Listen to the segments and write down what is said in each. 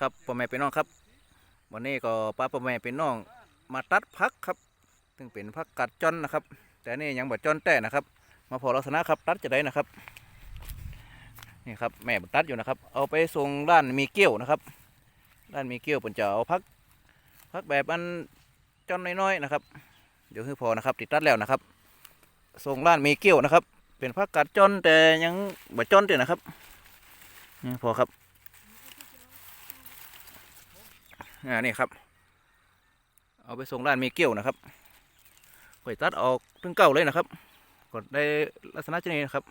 ครับพ่อแม่พี่น้องครับ วันนี้ก็ป้าพ่อแม่พี่น้อง มาตัดพักครับซึ่งเป็นพักกัดจอนนะครับ แต่นี่ยังบ่จอนแต่นะครับ มาพอลักษณะครับตัดจะได้นะครับนี่ครับแม่ตัดอยู่นะครับ เอาไปส่งร้านมีเกี้ยวนะครับร้านมีเกี้ยวเป็นจะเอาพักพักแบบอันจอนน้อยๆนะครับ เดี๋ยวคือพอนะครับ ติดตัดแล้วนะครับส่งร้านมีเกี้ยวนะครับ เป็นพักกัดจอนแต่ยังบ่จอนเด้นะครับนี่พอครับ อ่านี่ครับ เอาไปส่งร้านมีเกียวนะครับข่อยตัดออกถึงเก่าเลยนะครับกดได้ลักษณะเช่นนี้นะครับ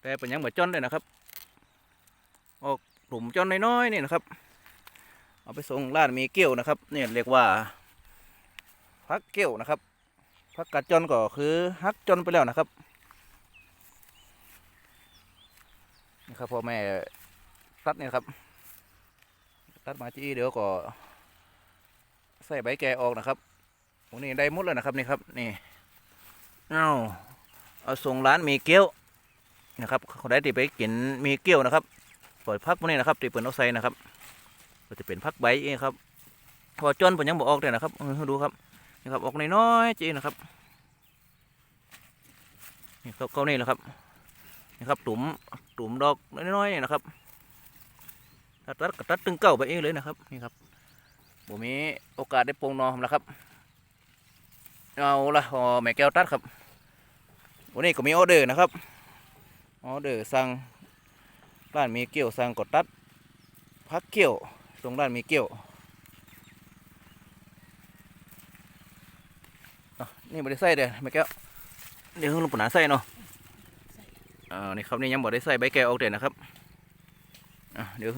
แต่เป็นยังเหมือนจ้อนเลยนะครับ ออกหลุมจ้อนน้อยๆนี่นะครับ เอาไปส่งร้านมีเกียวนะครับนี่เรียกว่าพักเกี้ยวนะครับพักกัดจอนก็คือฮักจอนไปแล้วนะครับนี่ครับพ่อแม่ตัดนี่นะครับ ตัดมาจี้เดี๋ยวก็ ใส่ใบแกออกนะครับโอ้นี่ได้หมดแล้วนะครับนี่ครับนี่เอาเอาส่งร้านมีเกี๊ยวนะครับเขาได้ที่ไปกินมีเกี๊ยวนะครับปล่อยพักพวกนี้นะครับที่เปิดเอาใส่นะครับ ก็จะเป็นพักใบเองครับพอจนผมยังบอกออกเลยนะครับดูครับนี่ครับออกน้อยๆจีนะครับนี่เขาเขานี่แหละครับนี่ครับตุ่มตุ่มดอกน้อยๆนี่นะครับ ตัดก็ตัดตึงเก้าไปเองเลยนะครับนี่ครับผมมีโอกาสได้โปรงนอมแล้วครับเอาละพอแม่แก้วตัดครับวันนี้ก็มีออเดอร์นะครับออเดอร์สั่งร้านมีเกี่ยวสั่งกดตัดพักเกี่ยวตรงร้านมีเกี่ยวอะนี่ไม่ได้ใส่เด้อแม่แก้วเดี๋ยวลุงปุ่นหาใส่เนาะอ่านี่ครับนี่ยังบ่ได้ใส่ใบแก้วออกเด็ดนะครับอะ เดี๋ยว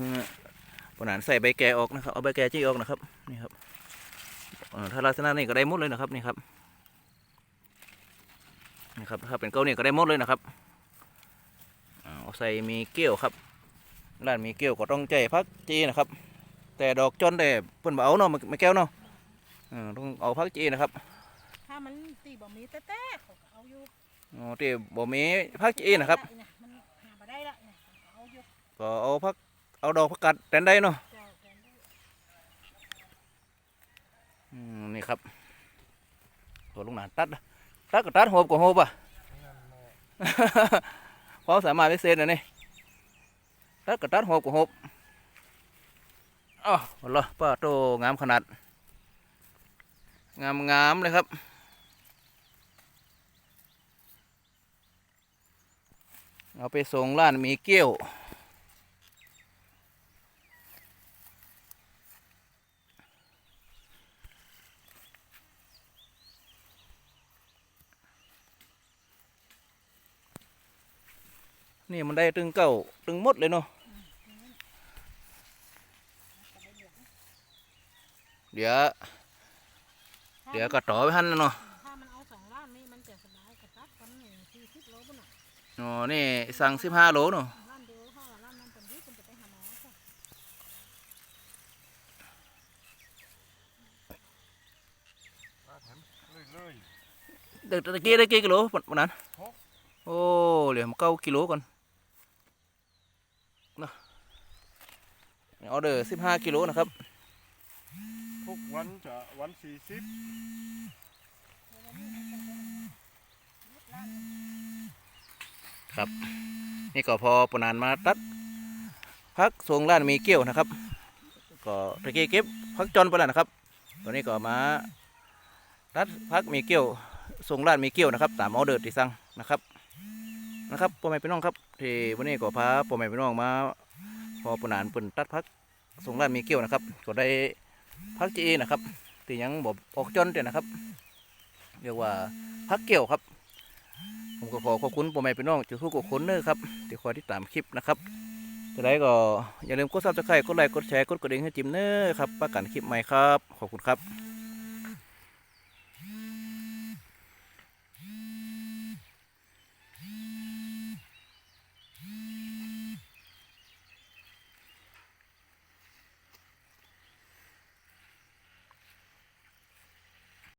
ปนานใส่ใบแกออกนะครับ เอาใบแกจี้ออกนะครับ นี่ครับเอ่อถ้าลักษณะนี้ก็ได้หมดเลยนะครับ นี่ครับ นี่ครับ ถ้าเป็นเก้านี่ก็ได้หมดเลยนะครับอ่าเอาใส่มีเกี้ยวครับร้านมีเกี้ยวก็ต้องใจพักจีนะครับ แต่ดอกจนแต่เพิ่นบ่เอาเนาะไม่แก้วเนาะเออต้องเอาพักจีนะครับ ถ้ามันตีบ่มีแต่แต่เขาก็เอาอยู่อ๋อที่บ่มีพักจีนะครับเนี่ยมันหาบ่ได้ละเนี่ยเขาก็เอาอยู่ก็เอาพัก เอาดอกพักกัดแตนได้เนาะนี่ครับโหลุงหนานตัดนะตัดก็ตัดโหบก็โหบอะความสามารถพิเศษนะนี่ตัดก็ตัดโหบก็โหบอ๋อเหรอป้าโตงามขนาด งามงามเลยครับเอาไปส่งร้านมีเกี้ยว นี่มันได้ตึงเก้าตึงหมดเลยเนาะเดี๋ยวเดี๋ยวก็ต่อไปหันนะเนาะถ้ามันเอาสองล้านนี่มันจะสบายกระตัดกันหนึ่งสี่สิบโลบุ่นน่ะอ๋อนี่สั่งสิบห้าโลเนาะล้านเดียวห้าล้านนั้นเป็นที่คุณจะไปหาหมอค่ะเลยเดี๋ยวตะกี้ได้กี่กิโลวันนั้นหกโอ้เหลือมาเก้ากิโลก่อนนะ ออเดอร์สิบห้ากิโลนะครับ ทุกวันจะวันสี่สิบครับ นี่ก็พอปนานมาตัด พักส่งร้านมีเกี้ยวนะครับ ก็ตะกี้เก็บพักจอนไปแล้วนะครับตอนนี้ก็มาตัดพักมีเกี้ยวส่งร้านมีเกี้ยวนะครับ ตามออเดอร์ที่สั่งนะครับนะครับพ่อแม่พี่น้องครับที่วันนี้ก็พาพ่อแม่พี่น้องมา พอปนานเปิ่นตัดพักส่งร้านมีเกี่ยวนะครับ ก็ได้พักจีนะครับที่ยังบอกออกจนเดียนะครับ เรียกว่าพักเกี่ยวครับ ผมก็ขอขอบคุณพ่อแม่พี่น้องจุทุกคนเนอครับที่คอยติดตามคลิปนะครับจะได้ก็อย่าลืมกดซับสไครต์กดไลค์กดแชร์กดกระดิ่งให้จิมเนอร์ครับประกันคลิปใหม่ครับ ขอบคุณครับ